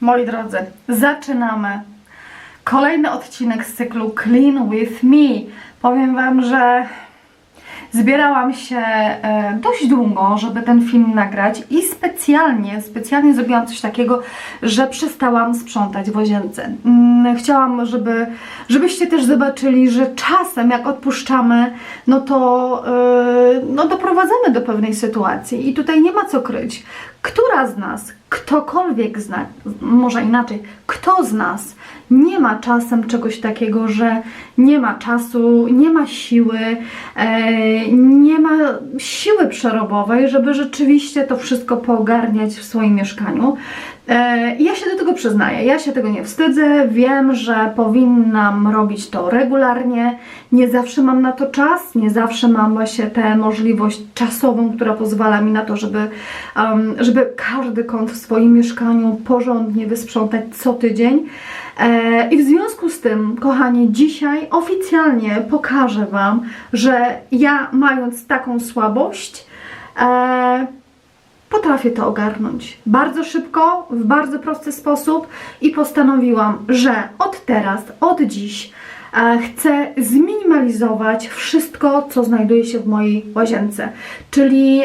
moi drodzy, zaczynamy kolejny odcinek z cyklu Clean with Me. Powiem Wam, że zbierałam się e, dość długo, żeby ten film nagrać i specjalnie, specjalnie zrobiłam coś takiego, że przestałam sprzątać w łazience. Mm, Chciałam, żeby, żebyście też zobaczyli, że czasem jak odpuszczamy, no to e, no doprowadzamy do pewnej sytuacji i tutaj nie ma co kryć. Która z nas, ktokolwiek z nas, może inaczej, kto z nas nie ma czasem czegoś takiego, że nie ma czasu, nie ma siły, e, nie ma siły przerobowej, żeby rzeczywiście to wszystko poogarniać w swoim mieszkaniu. E, ja się do tego przyznaję, ja się tego nie wstydzę, wiem, że powinnam robić to regularnie, nie zawsze mam na to czas, nie zawsze mam właśnie tę możliwość czasową, która pozwala mi na to, żeby, em, żeby każdy kąt w swoim mieszkaniu porządnie wysprzątać co tydzień. E, I w związku z tym, kochani, dzisiaj oficjalnie pokażę Wam, że ja mając taką słabość, e, potrafię to ogarnąć bardzo szybko, w bardzo prosty sposób i postanowiłam, że od teraz, od dziś e, chcę zminimalizować wszystko, co znajduje się w mojej łazience. Czyli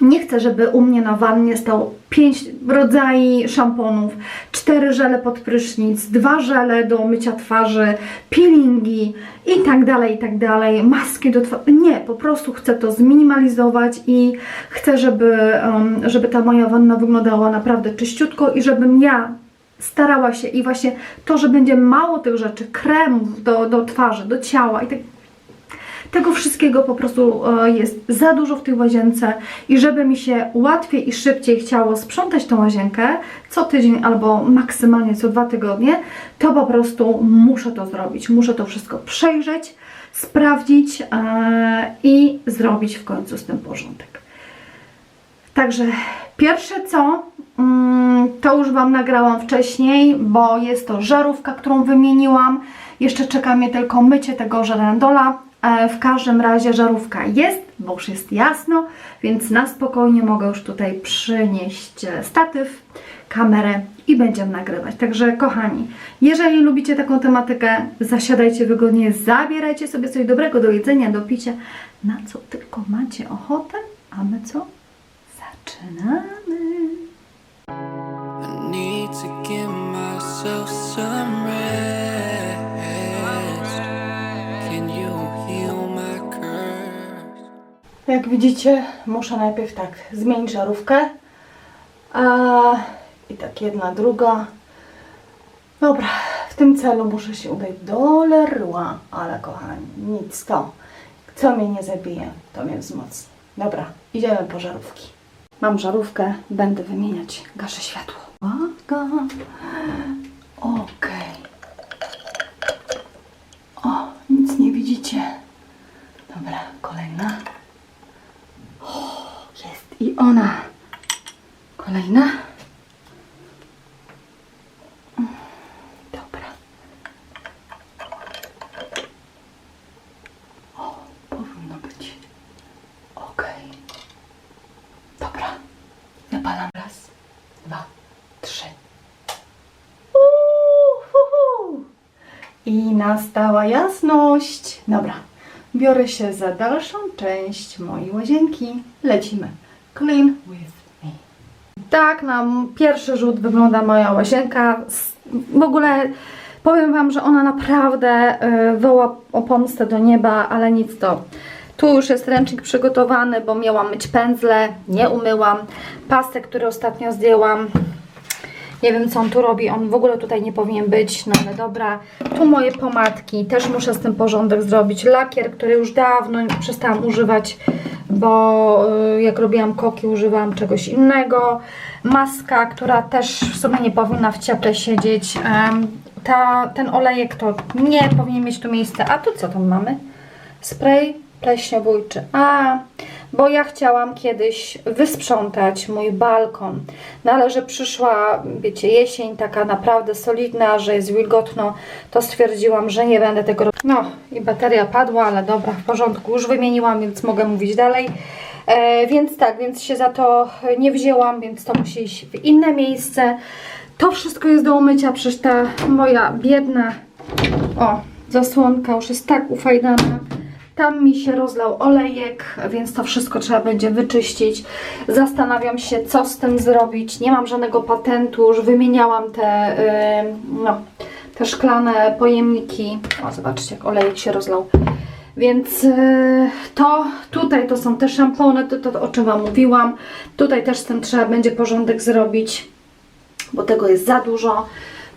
nie chcę, żeby u mnie na wannie stało pięć rodzajów szamponów, cztery żele pod prysznic, dwa żele do mycia twarzy, peelingi i tak dalej, i tak dalej, maski do twarzy. Nie, po prostu chcę to zminimalizować i chcę, żeby, żeby ta moja wanna wyglądała naprawdę czyściutko i żebym ja starała się i właśnie to, że będzie mało tych rzeczy, kremów do, do twarzy, do ciała i tak tego wszystkiego po prostu e, jest za dużo w tej łazience i żeby mi się łatwiej i szybciej chciało sprzątać tą łazienkę co tydzień albo maksymalnie co dwa tygodnie, to po prostu muszę to zrobić. Muszę to wszystko przejrzeć, sprawdzić e, i zrobić w końcu z tym porządek. Także pierwsze co, mm, to już Wam nagrałam wcześniej, bo jest to żarówka, którą wymieniłam. Jeszcze czeka mnie tylko mycie tego żerandola. E, W każdym razie żarówka jest, bo już jest jasno, więc na spokojnie mogę już tutaj przynieść e, statyw, kamerę i będziemy nagrywać. Także kochani, jeżeli lubicie taką tematykę, zasiadajcie wygodnie, zabierajcie sobie coś dobrego do jedzenia, do picia, na co tylko macie ochotę, a my co? Zaczynamy! I need to give myself some rest. Jak widzicie, muszę najpierw tak zmienić żarówkę. A, I tak jedna, druga. Dobra, w tym celu muszę się udać do Leroy, ale kochani, nic to. Co mnie nie zabije, to mnie wzmocni. Dobra, idziemy po żarówki. Mam żarówkę, będę wymieniać. Gaszę światło. Uwaga. Okej. O, nic nie widzicie. Dobra, kolejna. I ona. Kolejna. Dobra. O, powinno być. Okej. Dobra. Zapalam raz, dwa, trzy. Uhuhu. I nastała jasność. Dobra. Biorę się za dalszą część mojej łazienki. Lecimy. Clean with me. Tak na pierwszy rzut wygląda moja łazienka. W ogóle powiem Wam, że ona naprawdę y, woła o pomstę do nieba, ale nic to. Tu już jest ręcznik przygotowany, bo miałam myć pędzle, nie umyłam. Pastę, który ostatnio zdjęłam, nie wiem, co on tu robi. On w ogóle tutaj nie powinien być, no ale dobra. Tu moje pomadki, też muszę z tym porządek zrobić. Lakier, który już dawno przestałam używać, bo y, jak robiłam koki, używałam czegoś innego. Maska, która też w sumie nie powinna w cieple siedzieć. Ta, ten olejek to nie powinien mieć tu miejsca. A tu co tam mamy? Spray pleśniobójczy. A, bo ja chciałam kiedyś wysprzątać mój balkon. No ale że przyszła, wiecie, jesień taka naprawdę solidna, że jest wilgotno, to stwierdziłam, że nie będę tego robić. No i bateria padła, ale dobra, w porządku, już wymieniłam, więc mogę mówić dalej. E, więc tak, więc się za to nie wzięłam, więc to musi iść w inne miejsce. To wszystko jest do umycia, przecież ta moja biedna o, zasłonka już jest tak ufajdana. Tam mi się rozlał olejek, więc to wszystko trzeba będzie wyczyścić. Zastanawiam się, co z tym zrobić. Nie mam żadnego patentu, już wymieniałam te, yy, no, te szklane pojemniki. O, zobaczcie, jak olejek się rozlał. Więc yy, to tutaj to są te szampony, to, to o czym Wam mówiłam. Tutaj też z tym trzeba będzie porządek zrobić bo tego jest za dużo.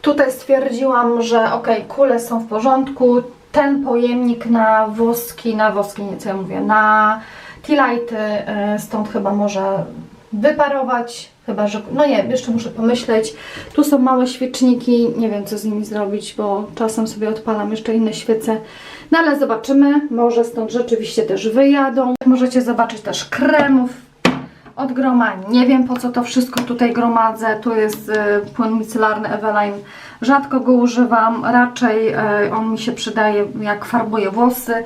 Tutaj stwierdziłam, że ok, kule są w porządku. Ten pojemnik na woski, na woski, nie co ja mówię, na tilajty, y, stąd chyba może wyparować. Chyba, że. No nie, jeszcze muszę pomyśleć. Tu są małe świeczniki, nie wiem co z nimi zrobić, bo czasem sobie odpalam jeszcze inne świece. No ale zobaczymy. Może stąd rzeczywiście też wyjadą. Możecie zobaczyć też kremów od groma. Nie wiem po co to wszystko tutaj gromadzę. Tu jest y, płyn micelarny Eveline. Rzadko go używam. Raczej y, on mi się przydaje jak farbuję włosy.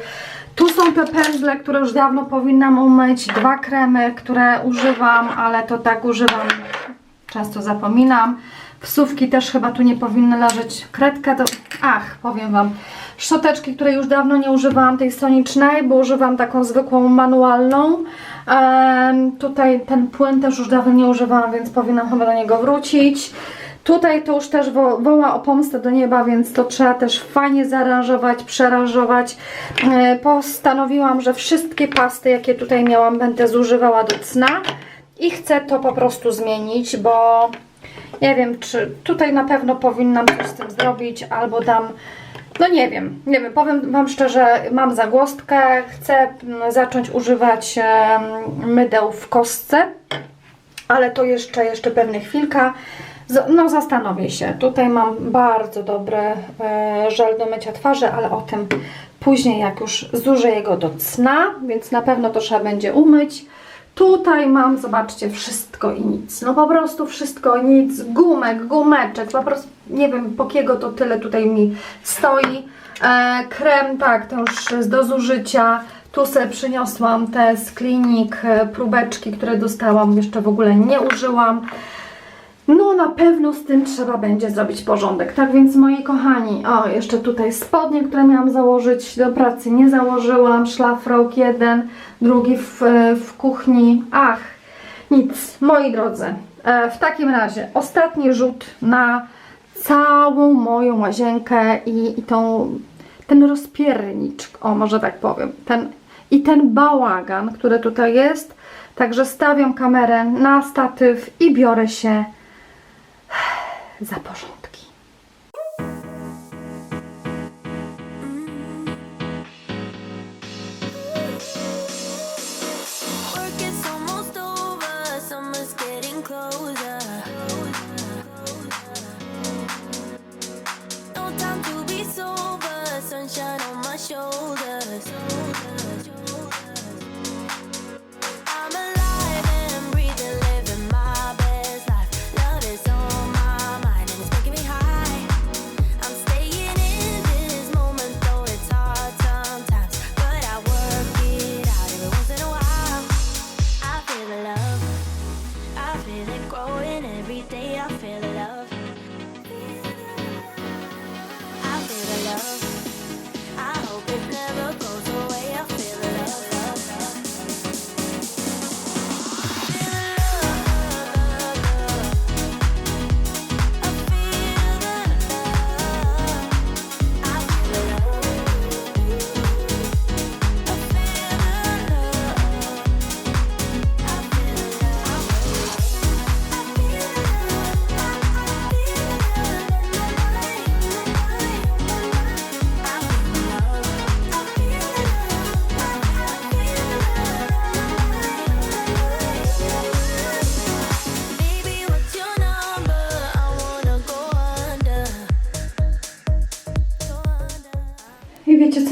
Tu są te pędzle, które już dawno powinnam umyć. Dwa kremy, które używam, ale to tak używam. Często zapominam. Wsówki też chyba tu nie powinny leżeć. Kredka to... Ach, powiem Wam. Szczoteczki, której już dawno nie używałam, tej sonicznej, bo używam taką zwykłą manualną. Tutaj ten płyn też już dawno nie używałam, więc powinnam chyba do niego wrócić. Tutaj to już też wo woła o pomstę do nieba, więc to trzeba też fajnie zaaranżować, przearanżować. E, postanowiłam, że wszystkie pasty, jakie tutaj miałam, będę zużywała do cna i chcę to po prostu zmienić, bo nie wiem, czy tutaj na pewno powinnam coś z tym zrobić, albo dam. No nie wiem, nie wiem, powiem Wam szczerze, mam zagłostkę, chcę mm, zacząć używać mydeł w kostce, ale to jeszcze, jeszcze pewnie chwilka. No zastanowię się, tutaj mam bardzo dobry e, żel do mycia twarzy, ale o tym później jak już zużyję go do cna, więc na pewno to trzeba będzie umyć. Tutaj mam, zobaczcie, wszystko i nic. No po prostu wszystko i nic. Gumek, gumeczek, po prostu nie wiem po kiego to tyle tutaj mi stoi. E, krem, tak, to już do zużycia. Tu sobie przyniosłam te z klinik e, próbeczki, które dostałam, jeszcze w ogóle nie użyłam. No na pewno z tym trzeba będzie zrobić porządek. Tak więc moi kochani, o jeszcze tutaj spodnie, które miałam założyć do pracy nie założyłam. Szlafrok jeden, drugi w, w kuchni. Ach, nic, moi drodzy. E, w takim razie ostatni rzut na całą moją łazienkę i, i tą, ten rozpierniczk, o może tak powiem, ten, i ten bałagan, który tutaj jest. Także stawiam kamerę na statyw i biorę się za.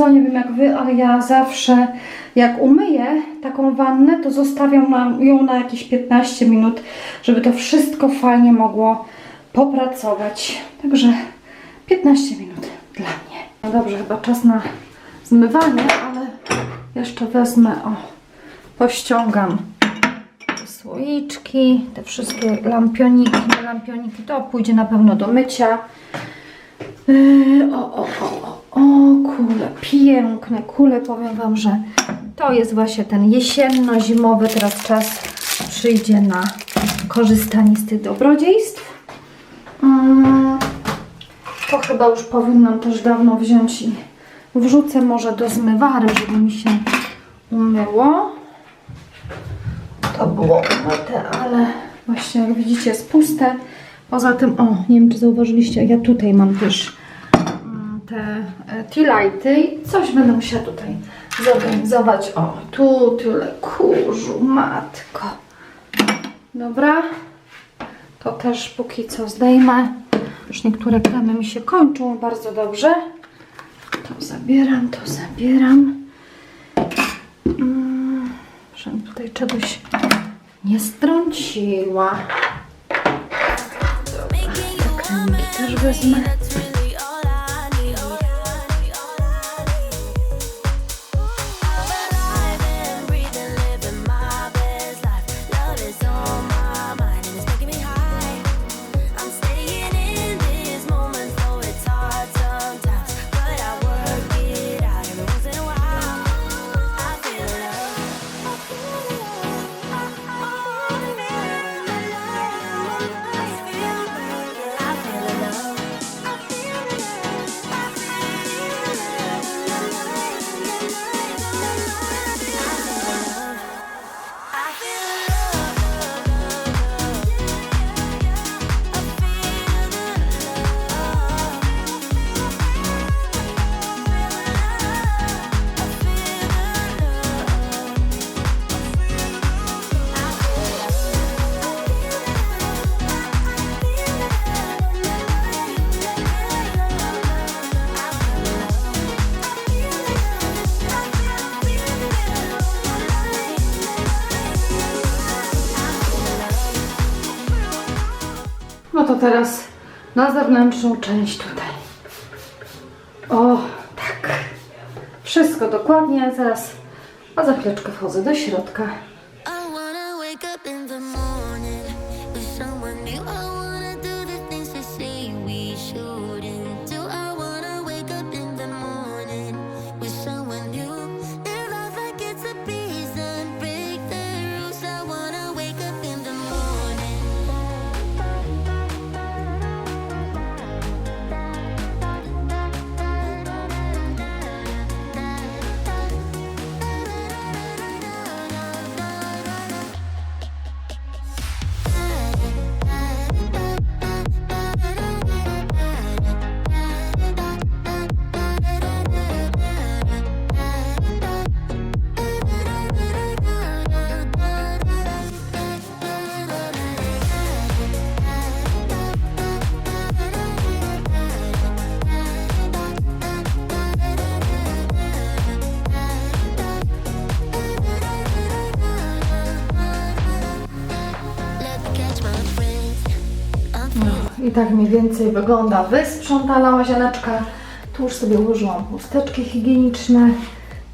Nie wiem jak wy, ale ja zawsze jak umyję taką wannę, to zostawiam ją na jakieś 15 minut, żeby to wszystko fajnie mogło popracować. Także 15 minut dla mnie. No dobrze, chyba czas na zmywanie, ale jeszcze wezmę, o, pościągam słoiczki, te wszystkie lampioniki, nie lampioniki, to pójdzie na pewno do mycia. Yy, o, o, o, o, kule, piękne kule, powiem Wam, że to jest właśnie ten jesienno-zimowy, teraz czas przyjdzie na korzystanie z tych dobrodziejstw. Mm, to chyba już powinnam też dawno wziąć i wrzucę może do zmywary, żeby mi się umyło. To było umyte, ale właśnie jak widzicie jest puste. Poza tym, o, nie wiem czy zauważyliście, ja tutaj mam też te e, tea i coś będę musiała tutaj zorganizować. O, tu tyle kurzu, matko. Dobra, to też póki co zdejmę. Już niektóre kremy mi się kończą bardzo dobrze. To zabieram, to zabieram. Mm, żebym tutaj czegoś nie strąciła. Te kremiki też wezmę. Teraz na zewnętrzną część tutaj. O, tak. Wszystko dokładnie. Zaraz, a za chwileczkę wchodzę do środka. I tak mniej więcej wygląda wysprzątana łazieneczka. Tu już sobie ułożyłam chusteczki higieniczne.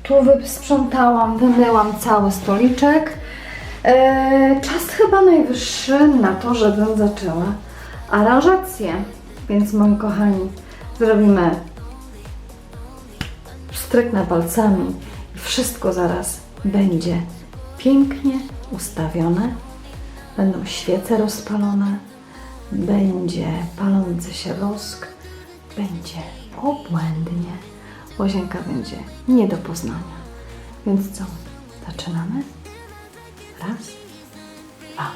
Tu wysprzątałam, wymyłam cały stoliczek. Eee, czas chyba najwyższy na to, żebym zaczęła aranżację. Więc moi kochani, zrobimy stryknę palcami i wszystko zaraz będzie pięknie ustawione. Będą świece rozpalone, będzie palący się wosk, będzie obłędnie. Łazienka będzie nie do poznania. Więc co? Zaczynamy? Raz, dwa,